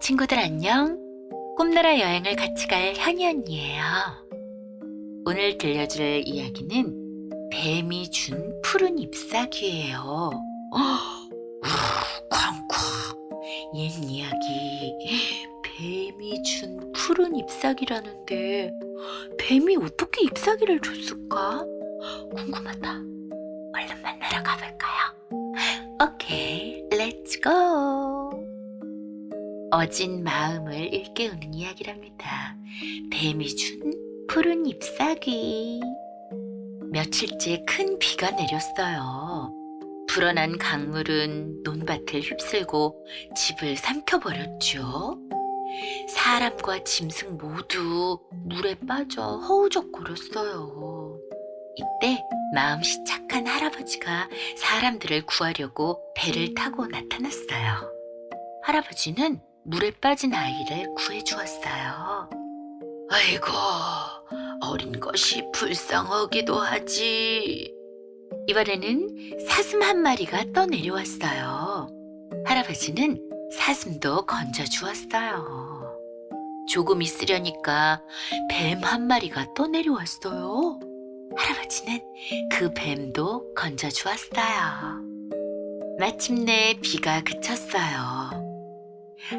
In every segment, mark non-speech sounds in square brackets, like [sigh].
친구들 안녕. 꿈나라 여행을 같이 갈 현이 언니예요. 오늘 들려줄 이야기는 뱀이 준 푸른 잎사귀예요. 쾅쾅. 옛 이야기. 뱀이 준 푸른 잎사귀라는데 뱀이 어떻게 잎사귀를 줬을까? 궁금하다. 얼른 만나러 가볼까요? 오케이, 렛츠 고! 어진 마음을 일깨우는 이야기랍니다. 뱀이 준 푸른 잎사귀. 며칠째 큰 비가 내렸어요. 불어난 강물은 논밭을 휩쓸고 집을 삼켜버렸죠. 사람과 짐승 모두 물에 빠져 허우적거렸어요. 이때 마음씨 착한 할아버지가 사람들을 구하려고 배를 타고 나타났어요. 할아버지는 물에 빠진 아이를 구해주었어요. 아이고, 어린 것이 불쌍하기도 하지. 이번에는 사슴 한 마리가 떠내려왔어요. 할아버지는 사슴도 건져주었어요. 조금 있으려니까 뱀 한 마리가 떠내려왔어요. 할아버지는 그 뱀도 건져주었어요. 마침내 비가 그쳤어요.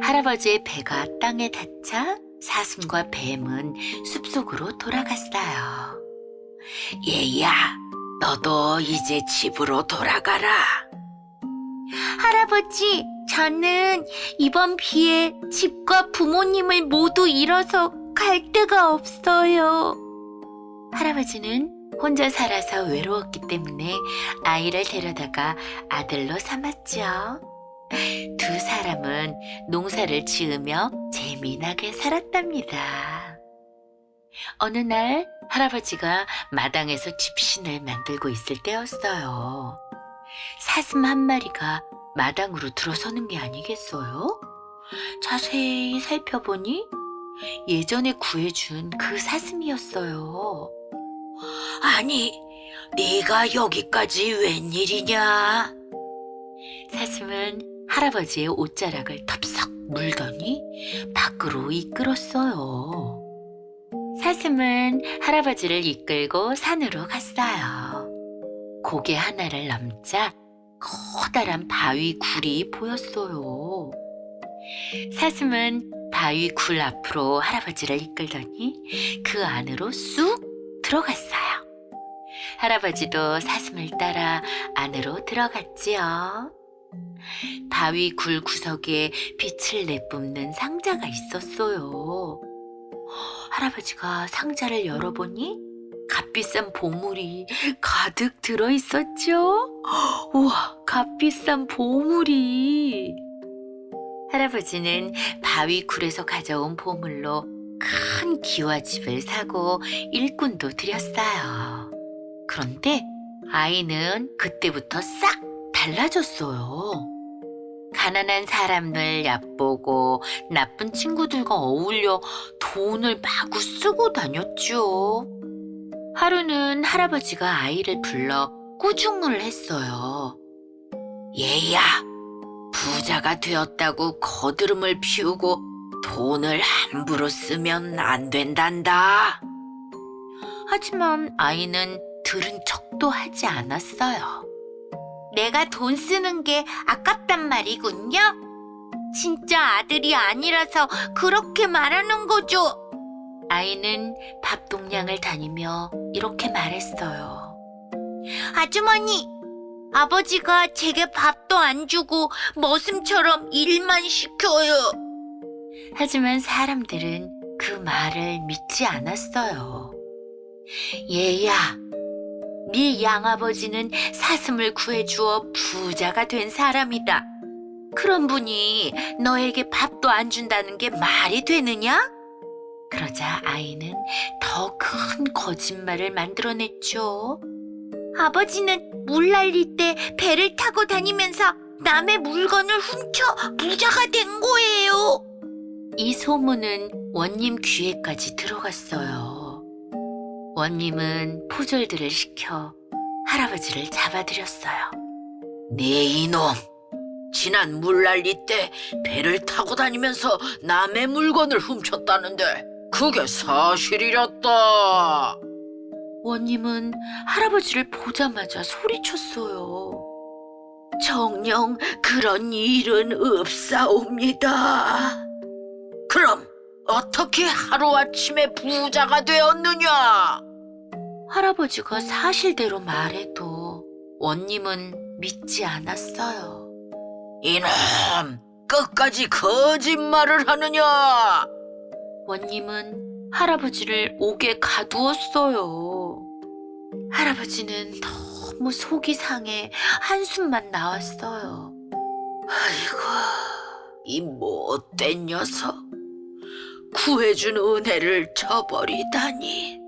할아버지의 배가 땅에 닿자 사슴과 뱀은 숲속으로 돌아갔어요. 얘야, 너도 이제 집으로 돌아가라. 할아버지, 저는 이번 비에 집과 부모님을 모두 잃어서 갈 데가 없어요. 할아버지는 혼자 살아서 외로웠기 때문에 아이를 데려다가 아들로 삼았죠. 두 사람은 농사를 지으며 재미나게 살았답니다. 어느 날 할아버지가 마당에서 집신을 만들고 있을 때였어요. 사슴 한 마리가 마당으로 들어서는 게 아니겠어요? 자세히 살펴보니 예전에 구해준 그 사슴이었어요. 아니, 네가 여기까지 웬일이냐? 사슴은 할아버지의 옷자락을 덥석 물더니 밖으로 이끌었어요. 사슴은 할아버지를 이끌고 산으로 갔어요. 고개 하나를 넘자 커다란 바위 굴이 보였어요. 사슴은 바위 굴 앞으로 할아버지를 이끌더니 그 안으로 쑥 들어갔어요. 할아버지도 사슴을 따라 안으로 들어갔지요. 바위 굴 구석에 빛을 내뿜는 상자가 있었어요. 할아버지가 상자를 열어보니 값비싼 보물이 가득 들어 있었죠. 우와, 값비싼 보물이. 할아버지는 바위 굴에서 가져온 보물로 큰 기와집을 사고 일꾼도 들였어요. 그런데 아이는 그때부터 싹 달라졌어요. 가난한 사람을 얕보고 나쁜 친구들과 어울려 돈을 마구 쓰고 다녔죠. 하루는 할아버지가 아이를 불러 꾸중을 했어요. 얘야, 부자가 되었다고 거드름을 피우고 돈을 함부로 쓰면 안 된단다. 하지만 아이는 들은 척도 하지 않았어요. 내가 돈 쓰는 게 아깝단 말이군요. 진짜 아들이 아니라서 그렇게 말하는 거죠. 아이는 밥 동량을 다니며 이렇게 말했어요. 아주머니, 아버지가 제게 밥도 안 주고 머슴처럼 일만 시켜요. 하지만 사람들은 그 말을 믿지 않았어요. 얘야, 네 양아버지는 사슴을 구해주어 부자가 된 사람이다. 그런 분이 너에게 밥도 안 준다는 게 말이 되느냐? 그러자 아이는 더 큰 거짓말을 만들어냈죠. 아버지는 물 날릴 때 배를 타고 다니면서 남의 물건을 훔쳐 부자가 된 거예요. 이 소문은 원님 귀에까지 들어갔어요. 원님은 포졸들을 시켜 할아버지를 잡아들였어요. 네 이놈, 지난 물난리 때 배를 타고 다니면서 남의 물건을 훔쳤다는데 그게 사실이랬다. 원님은 할아버지를 보자마자 소리쳤어요. 정녕 그런 일은 없사옵니다. 그럼 어떻게 하루아침에 부자가 되었느냐? 할아버지가 사실대로 말해도 원님은 믿지 않았어요. 이놈, 끝까지 거짓말을 하느냐? 원님은 할아버지를 옥에 가두었어요. 할아버지는 너무 속이 상해 한숨만 나왔어요. 아이고, 이 못된 녀석. 구해준 은혜를 저버리다니.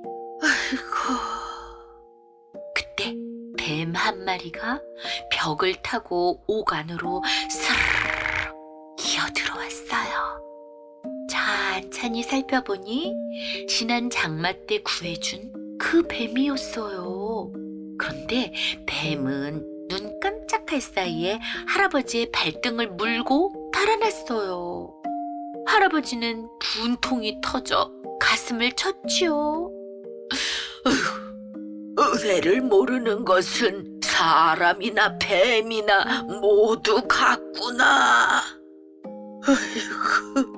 뱀 한 마리가 벽을 타고 옥 안으로 스르르 기어 들어왔어요. 천천히 살펴보니 지난 장마 때 구해준 그 뱀이었어요. 그런데 뱀은 눈 깜짝할 사이에 할아버지의 발등을 물고 달아났어요. 할아버지는 분통이 터져 가슴을 쳤지요. 은혜를 모르는 것은 사람이나 뱀이나 모두 같구나. 아이고,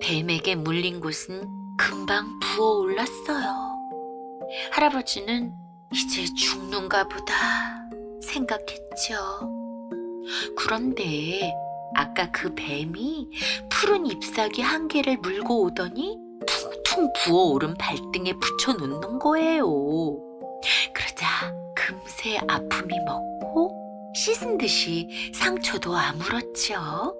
뱀에게 물린 곳은 금방 부어올랐어요. 할아버지는 이제 죽는가 보다 생각했죠. 그런데 아까 그 뱀이 푸른 잎사귀 한 개를 물고 오더니 퉁퉁 부어오른 발등에 붙여 놓는 거예요. 그러자 금세 아픔이 먹고 씻은 듯이 상처도 아물었죠.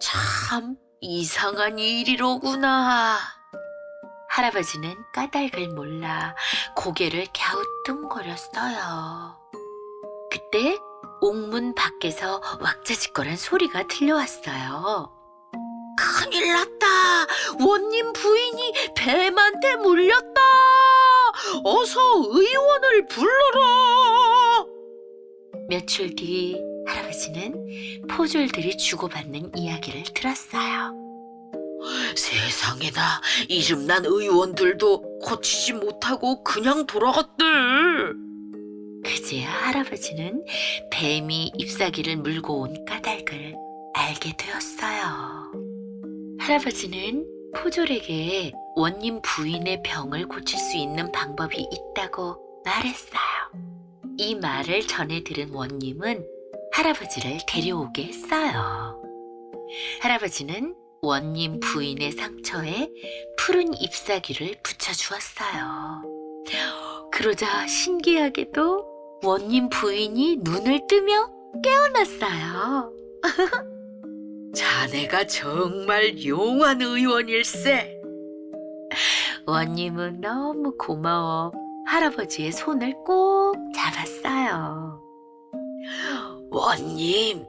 참 이상한 일이로구나. 할아버지는 까닭을 몰라 고개를 갸우뚱거렸어요. 그때 옥문 밖에서 왁자지껄한 소리가 들려왔어요. 큰일 났다. 원님 부인이 뱀한테 물렸다. 어서 의원을 불러라. 며칠 뒤 할아버지는 포졸들이 주고받는 이야기를 들었어요. 세상에나 이름난 의원들도 고치지 못하고 그냥 돌아갔들. 그제야 할아버지는 뱀이 잎사귀를 물고 온 까닭을 알게 되었어요. 할아버지는 포졸에게 원님 부인의 병을 고칠 수 있는 방법이 있다고 말했어요. 이 말을 전해 들은 원님은 할아버지를 데려오게 했어요. 할아버지는 원님 부인의 상처에 푸른 잎사귀를 붙여주었어요. 그러자 신기하게도 원님 부인이 눈을 뜨며 깨어났어요. [laughs] 자네가 정말 용한 의원일세. 원님은 너무 고마워 할아버지의 손을 꼭 잡았어요. 원님,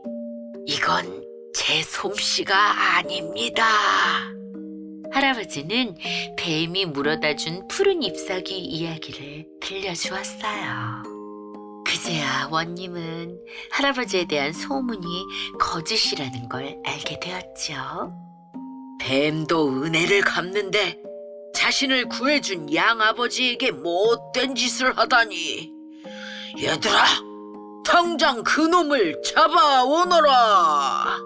이건 제 솜씨가 아닙니다. 할아버지는 뱀이 물어다 준 푸른 잎사귀 이야기를 들려주었어요. 그제야 원님은 할아버지에 대한 소문이 거짓이라는 걸 알게 되었죠. 뱀도 은혜를 갚는데 자신을 구해준 양아버지에게 못된 짓을 하다니. 얘들아, 당장 그놈을 잡아오너라.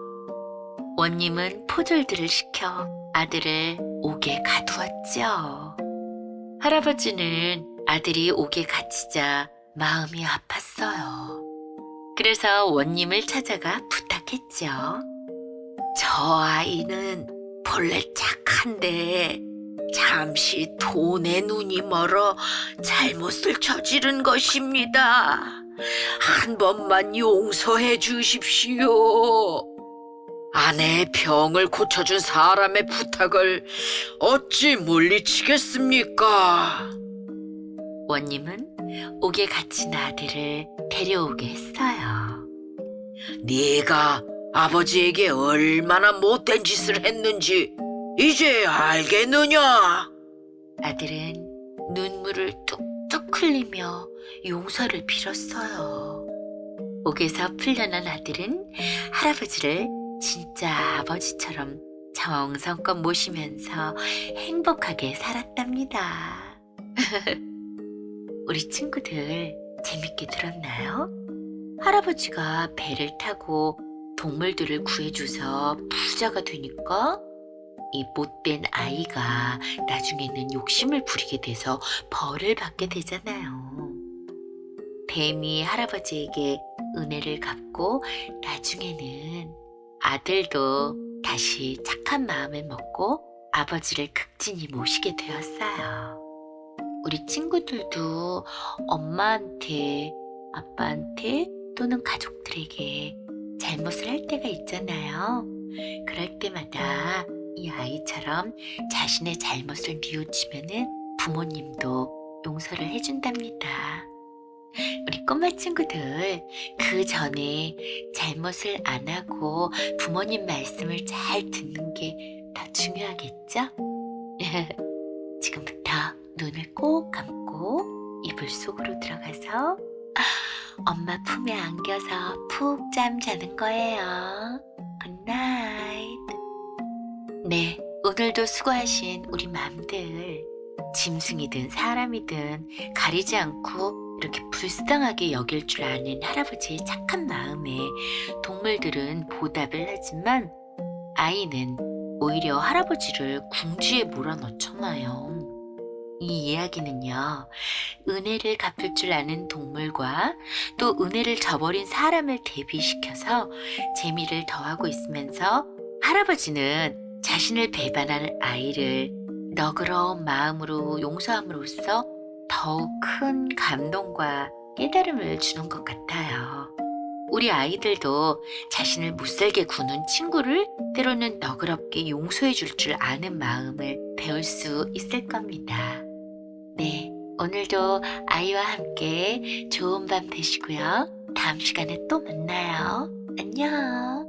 원님은 포졸들을 시켜 아들을 옥에 가두었죠. 할아버지는 아들이 옥에 갇히자 마음이 아팠어요. 그래서 원님을 찾아가 부탁했죠. 저 아이는 본래 착한데 잠시 돈에 눈이 멀어 잘못을 저지른 것입니다. 한 번만 용서해 주십시오. 아내의 병을 고쳐준 사람의 부탁을 어찌 물리치겠습니까? 원님은 옥에 갇힌 아들을 데려오게 했어요. 네가 아버지에게 얼마나 못된 짓을 했는지 이제 알겠느냐? 아들은 눈물을 뚝뚝 흘리며 용서를 빌었어요. 옥에서 풀려난 아들은 할아버지를 진짜 아버지처럼 정성껏 모시면서 행복하게 살았답니다. [laughs] 우리 친구들 재밌게 들었나요? 할아버지가 배를 타고 동물들을 구해줘서 부자가 되니까 이 못된 아이가 나중에는 욕심을 부리게 돼서 벌을 받게 되잖아요. 뱀이 할아버지에게 은혜를 갚고 나중에는 아들도 다시 착한 마음을 먹고 아버지를 극진히 모시게 되었어요. 우리 친구들도 엄마한테, 아빠한테 또는 가족들에게 잘못을 할 때가 있잖아요. 그럴 때마다 이 아이처럼 자신의 잘못을 뉘우치면은 부모님도 용서를 해준답니다. 우리 꼬마 친구들, 그 전에 잘못을 안 하고 부모님 말씀을 잘 듣는 게 더 중요하겠죠? [laughs] 지금부터 눈을 꼭 감고 이불 속으로 들어가서 엄마 품에 안겨서 푹 잠 자는 거예요. 굿나잇. 네, 오늘도 수고하신 우리 맘들. 짐승이든 사람이든 가리지 않고 이렇게 불쌍하게 여길 줄 아는 할아버지의 착한 마음에 동물들은 보답을 하지만 아이는 오히려 할아버지를 궁지에 몰아넣잖아요. 이 이야기는요, 은혜를 갚을 줄 아는 동물과 또 은혜를 저버린 사람을 대비시켜서 재미를 더하고 있으면서 할아버지는 자신을 배반하는 아이를 너그러운 마음으로 용서함으로써 더욱 큰 감동과 깨달음을 주는 것 같아요. 우리 아이들도 자신을 못살게 구는 친구를 때로는 너그럽게 용서해 줄 줄 아는 마음을 배울 수 있을 겁니다. 네, 오늘도 아이와 함께 좋은 밤 되시고요. 다음 시간에 또 만나요. 안녕.